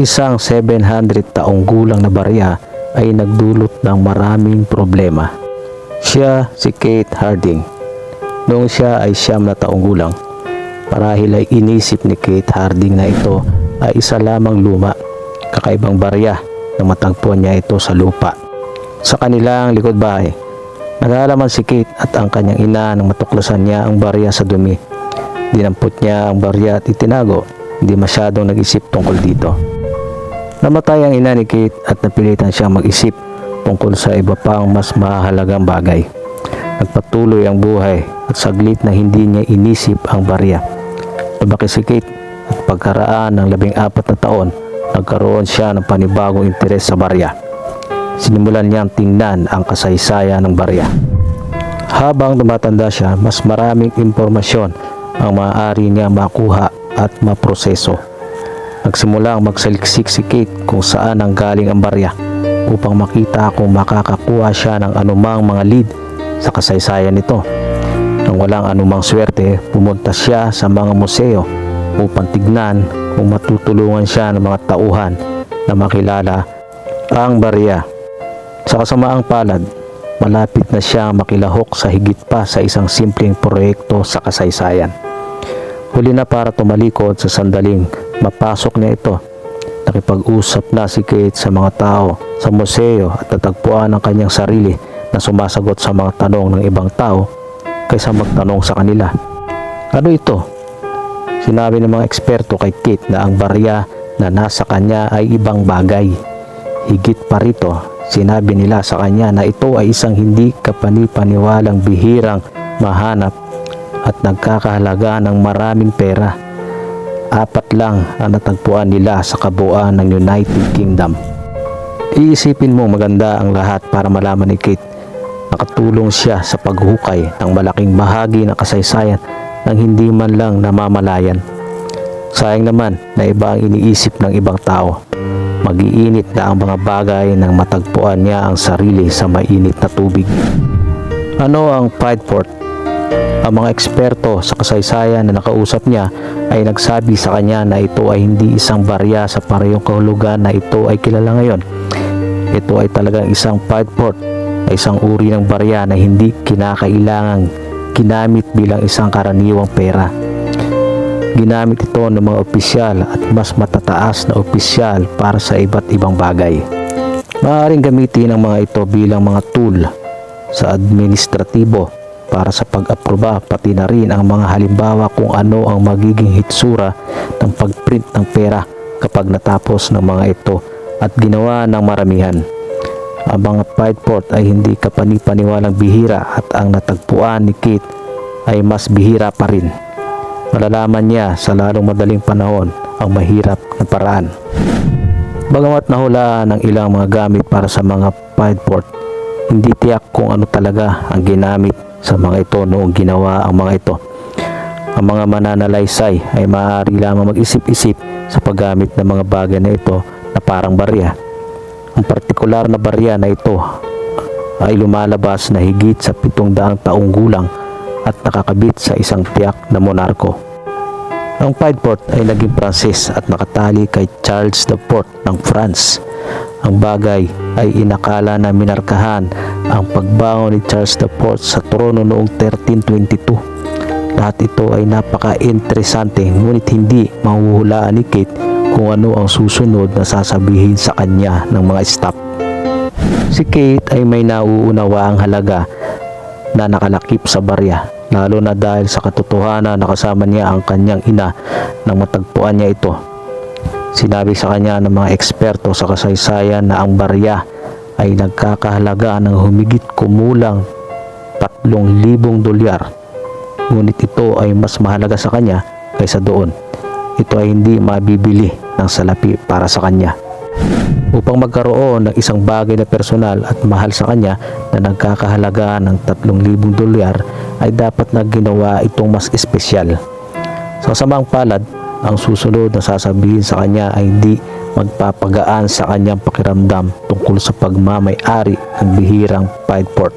isang 700 taong gulang na barya ay nagdulot ng maraming problema. Siya si Kate Harding. Noong siya ay siyam na taong gulang, marahil ay inisip ni Kate Harding na ito ay isa lamang luma, kakaibang barya na matagpuan niya ito sa lupa. Sa kanilang likod bahay, nag-aalaman si Kate at ang kanyang ina nang matuklasan niya ang barya sa dumi. Dinampot niya ang barya at itinago, hindi masyadong nag-isip tungkol dito. Namatay ang ina ni Kate at napilitan siyang mag-isip tungkol sa iba pang mas mahalagang bagay. Nagpatuloy ang buhay at saglit na hindi niya inisip ang barya. Lumaki si Kate at pagkaraan ng labing apat na taon, nagkaroon siya ng panibagong interes sa barya. Sinimulan niyang tingnan ang kasaysayan ng barya. Habang tumatanda siya, mas maraming impormasyon ang maaari niya makuha at maproseso. Nagsimulang magsaliksik si Kate kung saan ang galing ang barya upang makita kung makakakuha siya ng anumang mga lead sa kasaysayan nito. Nang walang anumang swerte, pumunta siya sa mga museo upang tignan kung matutulungan siya ng mga tauhan na makilala ang barya. Sa kasamaang palad, malapit na siya makilahok sa higit pa sa isang simpleng proyekto sa kasaysayan. Huli na para tumalikod sa sandaling mapasok niya ito. Nakipag-usap na si Kate sa mga tao sa museo at natagpuan ang kanyang sarili na sumasagot sa mga tanong ng ibang tao kaysa magtanong sa kanila. Ano ito? Sinabi ng mga eksperto kay Kate na ang barya na nasa kanya ay ibang bagay. Higit pa rito, sinabi nila sa kanya na ito ay isang hindi kapanipaniwalang bihirang mahanap at nagkakahalaga ng maraming pera. Apat lang ang natagpuan nila sa kabuuan ng United Kingdom. Iisipin mo maganda ang lahat para malaman ni Kate nakatulong siya sa paghukay ng malaking bahagi ng kasaysayan nang hindi man lang namamalayan. Sayang naman na iba ang iniisip ng ibang tao. Magiinit na ang mga bagay nang matagpuan niya ang sarili sa mainit na tubig. Ano ang Prideport? Ang mga eksperto sa kasaysayan na nakausap niya ay nagsabi sa kanya na ito ay hindi isang barya sa parehong kahulugan na ito ay kilala ngayon. Ito ay talagang isang Prideport na isang uri ng barya na hindi kinakailangang ginamit bilang isang karaniwang pera. Ginamit ito ng mga opisyal at mas matataas na opisyal para sa iba't ibang bagay. Maaaring gamitin ang mga ito bilang mga tool sa administratibo para sa pag-aproba pati na rin ang mga halimbawa kung ano ang magiging hitsura ng pagprint ng pera kapag natapos ng mga ito at ginawa ng maramihan. Ang mga Prideport ay hindi kapanipaniwalang bihira at ang natagpuan ni Kate ay mas bihira pa rin. Malalaman niya sa lalong madaling panahon ang mahirap na paraan. Bagamat nahulaan ng ilang mga gamit para sa mga Prideport, hindi tiyak kung ano talaga ang ginamit sa mga ito noong ginawa ang mga ito. Ang mga mananalaysay ay maaari lamang mag-isip-isip sa paggamit ng mga bagay na ito na parang barya. Ang partikular na barya na ito ay lumalabas na higit sa 700 taong gulang at nakakabit sa isang tiyak na monarko. Ang Prideport ay naging Pranses at nakatali kay Charles IV ng France. Ang bagay ay inakala na minarkahan ang pagbangon ni Charles IV sa trono noong 1322. Lahat ito ay napaka-interesante ngunit hindi mahuhulaan ni Kate kung ano ang susunod na sasabihin sa kanya ng mga staff. Si Kate ay may nauunawa ang halaga na nakalakip sa barya lalo na dahil sa katotohanan na kasama niya ang kanyang ina nang matagpuan niya ito. Sinabi sa kanya ng mga eksperto sa kasaysayan na ang barya ay nagkakahalaga ng humigit kumulang 3,000 dolyar. Ngunit ito ay mas mahalaga sa kanya kaysa doon. Ito ay hindi mabibili ng salapi para sa kanya. Upang magkaroon ng isang bagay na personal at mahal sa kanya na nagkakahalaga ng 3,000 dolyar ay dapat na ginawa itong mas espesyal. Sa kasamang palad, ang susunod na sasabihin sa kanya ay hindi magpapagaan sa kanyang pakiramdam tungkol sa pagmamay-ari ng bihirang Prideport.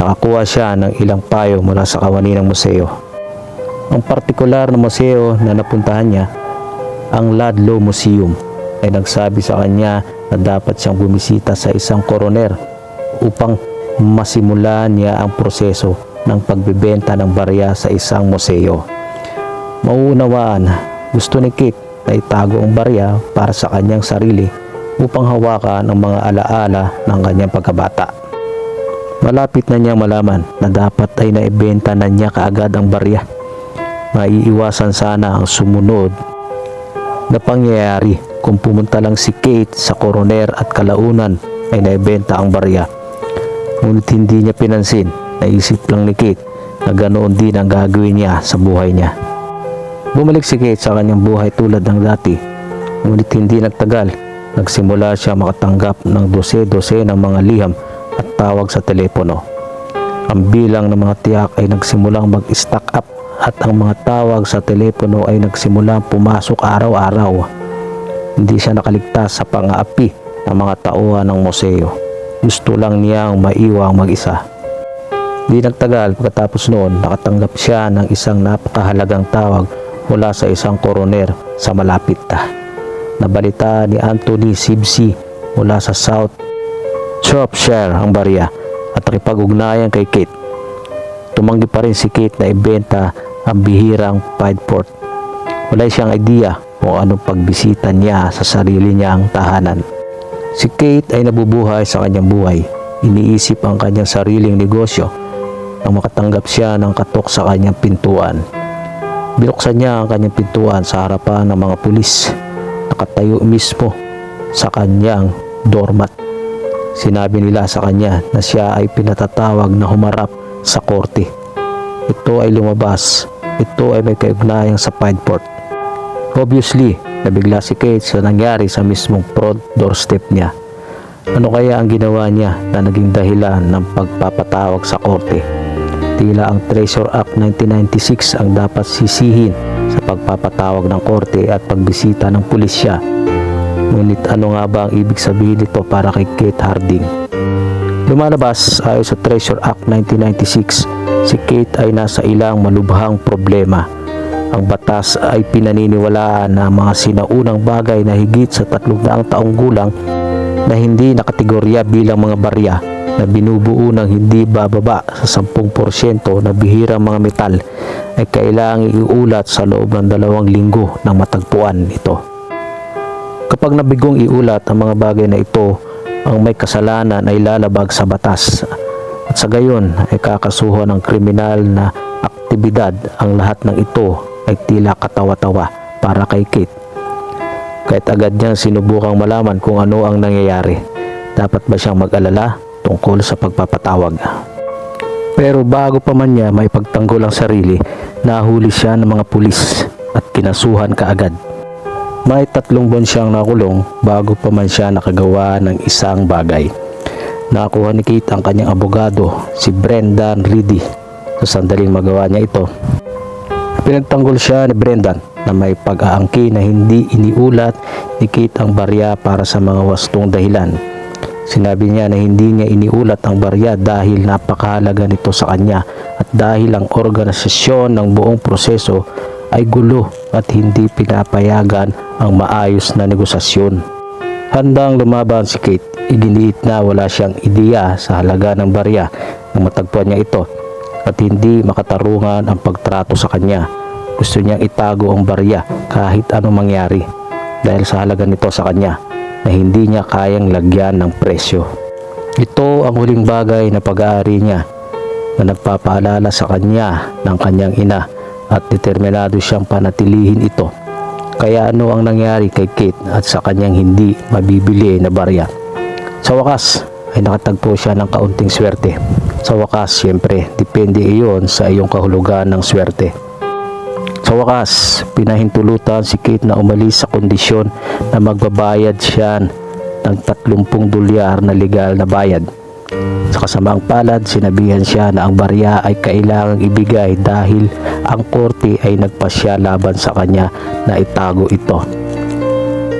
Nakakuha siya ng ilang payo mula sa kawani ng museo. Ang partikular na museo na napuntahan niya, ang Ludlow Museum ay nagsabi sa kanya na dapat siyang bumisita sa isang koroner upang masimulan niya ang proseso ng pagbebenta ng barya sa isang museo. Mauunawaan, gusto ni Kate na itago ang barya para sa kanyang sarili upang hawakan ang mga alaala ng kanyang pagkabata. Malapit na niyang malaman na dapat ay naibenta na niya kaagad ang barya. Maiiwasan sana ang sumunod na pangyayari kung pumunta lang si Kate sa koroner at kalaunan ay naibenta ang barya. Ngunit hindi niya pinansin, naisip lang ni Kate na ganoon din ang gagawin niya sa buhay niya. Bumalik si Kate sa kanyang buhay tulad ng dati, ngunit hindi nagtagal, nagsimula siya makatanggap ng dose-dose ng mga liham at tawag sa telepono. Ang bilang ng mga tiyak ay nagsimulang mag-stack up at ang mga tawag sa telepono ay nagsimulang pumasok araw-araw. Hindi siya nakaligtas sa pang-aapi ng mga tauhan ng museo. Gusto lang niyang maiwang mag-isa. Di nagtagal pagkatapos noon nakatanggap siya ng isang napakahalagang tawag mula sa isang koroner sa malapit na. Nabalita ni Anthony Sibsi mula sa South Shropshire ang barya at nakipag-ugnayan kay Kate. Tumanggi pa rin si Kate na ibenta ang bihirang Pideport. Wala siyang idea kung anong pagbisita niya sa sarili niyang tahanan. Si Kate ay nabubuhay sa kanyang buhay. Iniisip ang kanyang sariling negosyo nang makatanggap siya ng katok sa kanyang pintuan. Binuksan niya ang kanyang pintuan sa harapan ng mga pulis. Nakatayo mismo sa kanyang doormat. Sinabi nila sa kanya na siya ay pinatatawag na humarap sa korte. Ito ay lumabas. Ito ay may kaugnayang sa Pideport. Obviously, nabigla si Kate sa nangyari sa mismong front doorstep niya. Ano kaya ang ginawa niya na naging dahilan ng pagpapatawag sa korte? Tila ang Treasure Act 1996 ang dapat sisihin sa pagpapatawag ng korte at pagbisita ng pulisya. Ngunit ano nga ba ang ibig sabihin nito para kay Kate Harding? Lumalabas ayon sa Treasure Act 1996, si Kate ay nasa ilang malubhang problema. Ang batas ay pinaniniwalaan na mga sinaunang bagay na higit sa 300 taong gulang na hindi nakategorya bilang mga barya na binubuo ng hindi bababa sa 10% na bihirang mga metal ay kailangang iulat sa loob ng dalawang linggo ng matagpuan ito. Kapag nabigong iulat ang mga bagay na ito, ang may kasalanan ay lalabag sa batas at sa gayon ay kakasuhan ng kriminal na aktibidad ang lahat ng ito ay tila katawa-tawa para kay Kate. Kahit agad niyang sinubukang malaman kung ano ang nangyayari. Dapat ba siyang mag-alala tungkol sa pagpapatawag? Pero bago pa man niya may pagtanggol ang sarili, nahuli siya ng mga pulis at kinasuhan kaagad. May tatlong buwan siyang nakulong bago pa man siya nakagawa ng isang bagay. Nakuha ni Kate ang kanyang abogado, si Brendan Reedy. Sa sandaling magawa niya ito, pinagtanggol siya ni Brendan na may pag-aangki na hindi iniulat ni Kate ang barya para sa mga wastong dahilan. Sinabi niya na hindi niya iniulat ang barya dahil napakahalaga nito sa kanya at dahil ang organisasyon ng buong proseso ay gulo at hindi pinapayagan ang maayos na negosasyon. Handang lumaban si Kate, iginiit na wala siyang ideya sa halaga ng barya nang matagpuan niya ito at hindi makatarungan ang pagtrato sa kanya. Gusto niyang itago ang barya kahit anong mangyari dahil sa halaga nito sa kanya na hindi niya kayang lagyan ng presyo. Ito ang huling bagay na pag-aari niya na nagpapaalala sa kanya ng kanyang ina at determinado siyang panatilihin ito. Kaya ano ang nangyari kay Kate at sa kanyang hindi mabibili na barya? Sa wakas ay nakatagpo siya ng kaunting swerte. Sa wakas, siyempre, depende iyon sa iyong kahulugan ng swerte. Sa wakas, pinahintulutan si Kate na umalis sa kondisyon na magbabayad siya ng 30 dolyar na legal na bayad. Sa kasamaang palad, sinabihan siya na ang barya ay kailangang ibigay dahil ang korte ay nagpasya laban sa kanya na itago ito.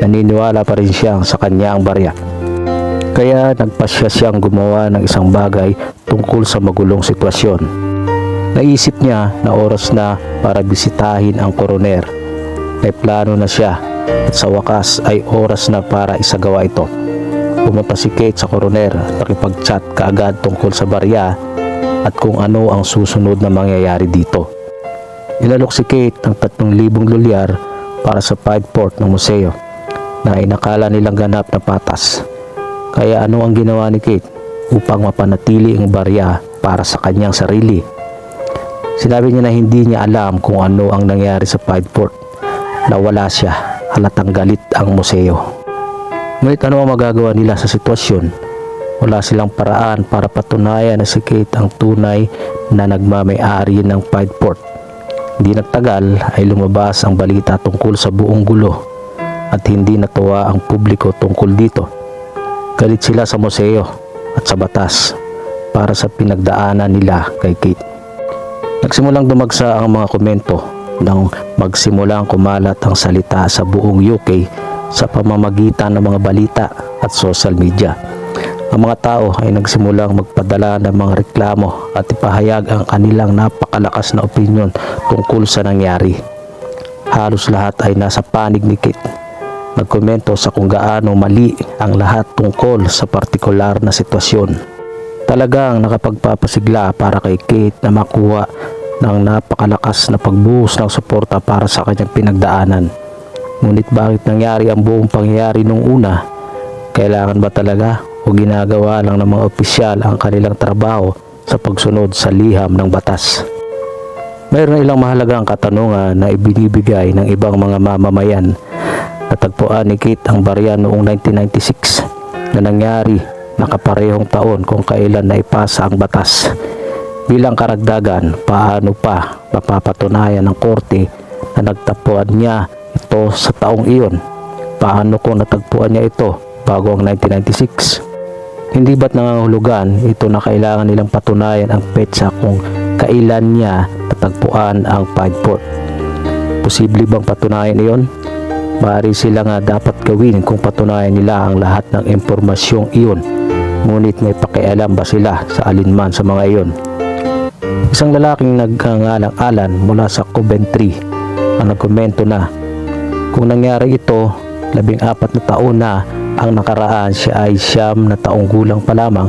Naniniwala pa rin siya sa kanya ang barya. Kaya nagpasya siyang gumawa ng isang bagay tungkol sa magulong sitwasyon. Naisip niya na oras na para bisitahin ang koroner. May plano na siya At sa wakas ay oras na para isagawa ito. Pumunta si Kate sa coroner at nakipag-chat kaagad tungkol sa barya at kung ano ang susunod na mangyayari dito. Inalok si Kate ng 3,000 dolyar para sa port ng museo na inakala nilang ganap na patas. Kaya ano ang ginawa ni Kate upang mapanatili ang barya para sa kanyang sarili? Sinabi niya na hindi niya alam kung ano ang nangyari sa port na wala siya halatang galit ang museo. Ngunit ano ang magagawa nila sa sitwasyon? Wala silang paraan para patunayan na si Kate ang tunay na nagmamayari ng port. Hindi nagtagal ay lumabas ang balita tungkol sa buong gulo at hindi natuwa ang publiko tungkol dito. Galit sila sa museo at sa batas para sa pinagdaanan nila kay Kate. Nagsimulang dumagsa ang mga komento nang magsimulang kumalat ang salita sa buong UK sa pamamagitan ng mga balita at social media. Ang mga tao ay nagsimulang magpadala ng mga reklamo at ipahayag ang kanilang napakalakas na opinyon tungkol sa nangyari. Halos lahat ay nasa panig ni Kate. Nagkomento sa kung gaano mali ang lahat tungkol sa partikular na sitwasyon. Talagang nakapagpapasigla para kay Kate na makuha ng napakalakas na pagbuhos ng suporta para sa kanyang pinagdaanan. Ngunit bakit nangyari ang buong pangyayari nung una? Kailangan ba talaga o ginagawa lang ng mga opisyal ang kanilang trabaho sa pagsunod sa liham ng batas? Mayroon ilang mahalagang katanungan na ibinibigay ng ibang mga mamamayan. Natagpuan ni Kate ang barya noong 1996 na nangyari nakaparehong taon kung kailan naipasa ang batas. Bilang karagdagan, paano pa mapapatunayan ng korte na nagtapuan niya ito sa taong iyon? Paano kung natagpuan niya ito bago ang 1996? Hindi ba't nangangahulugan ito na kailangan nilang patunayan ang petsa kung kailan niya natagpuan ang port? Posible bang patunayan iyon? Maaari sila nga dapat gawin kung patunayan nila ang lahat ng impormasyong iyon. Ngunit may pakialam ba sila sa alinman sa mga iyon? Isang lalaking nagkangalang Alan mula sa Coventry ang nagkomento na kung nangyari ito, labing apat na taon na ang nakaraan siya ay siyam na taong gulang pa lamang.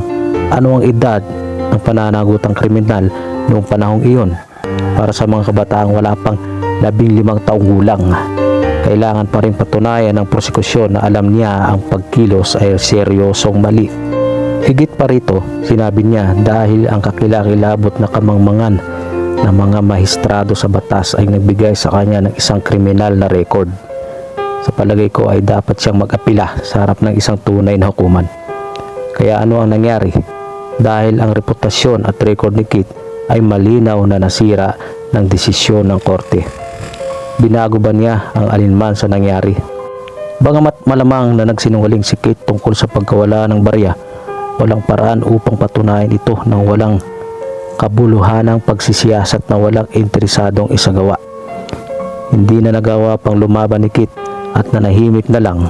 Ano ang edad ng pananagutang kriminal noong panahong iyon? Para sa mga kabataang wala pang labing limang taong gulang. Kailangan pa rin patunayan ng prosekusyon na alam niya ang pagkilos ay seryosong mali. Higit pa rito, sinabi niya dahil ang kakilakilabot na kamangmangan ng mga mahistrado sa batas ay nagbigay sa kanya ng isang kriminal na record. Sa palagay ko ay dapat siyang mag-apila sa harap ng isang tunay na hukuman. Kaya ano ang nangyari? Dahil ang reputasyon at record ni Kit ay malinaw na nasira ng desisyon ng korte. Binago ba niya ang alinman sa nangyari? Bagamat malamang na nagsinungaling si Kate tungkol sa pagkawala ng barya, walang paraan upang patunayan ito ng walang kabuluhanang pagsisiyasat na walang interesadong isagawa. Hindi na nagawa pang lumaban ni Kit at nanahimik na lang,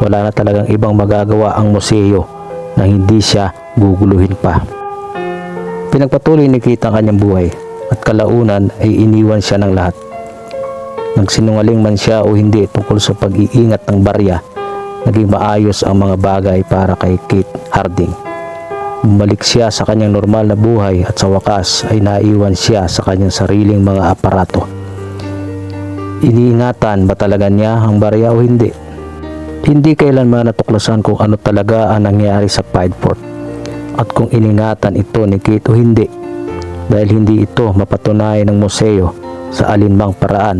wala na talagang ibang magagawa ang museo na hindi siya guguluhin pa. Pinagpatuloy ni Kit ang kanyang buhay at kalaunan ay iniwan siya ng lahat. Nagsinungaling man siya o hindi tungkol sa pag-iingat ng barya, naging maayos ang mga bagay para kay Kate Harding. Bumalik siya sa kanyang normal na buhay at sa wakas ay naiwan siya sa kanyang sariling mga aparato. Iniingatan ba talaga niya ang barya o hindi? Hindi kailanman natuklasan kung ano talaga ang nangyari sa Pideport at kung iningatan ito ni Kate o hindi dahil hindi ito mapatunayan ng museo sa alinmang paraan.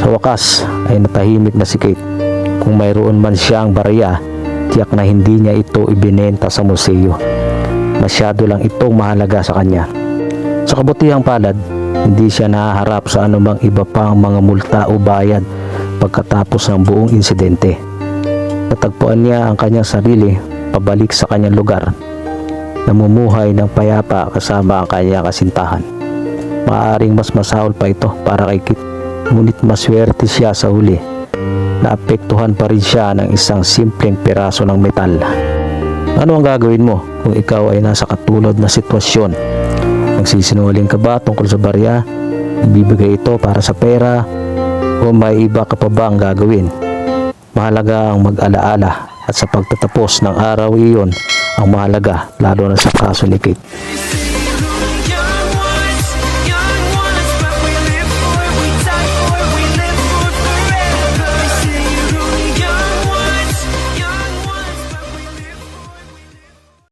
Sa wakas ay natahimik na si Kate. Kung mayroon man siyang barya, tiyak na hindi niya ito ibinenta sa museo. Masyado lang itong mahalaga sa kanya. Sa kabutihang palad, hindi siya nahaharap sa anumang iba pang mga multa o bayad pagkatapos ng buong insidente. Natagpuan niya ang kanyang sarili pabalik sa kanyang lugar. Namumuhay ng payapa kasama ang kanyang kasintahan. Maaring mas masahol pa ito para kay Kit. Ngunit maswerte siya sa huli. Naapektuhan pa rin siya ng isang simpleng piraso ng metal. Ano ang gagawin mo kung ikaw ay nasa katulad na sitwasyon? Nagsisinungaling ka ba tungkol sa barya? Ibibigay ito para sa pera? O may iba ka pa ba ang gagawin? Mahalaga ang mag-alaala at sa pagtatapos ng araw iyon ang mahalaga lalo na sa kaso ni Kate.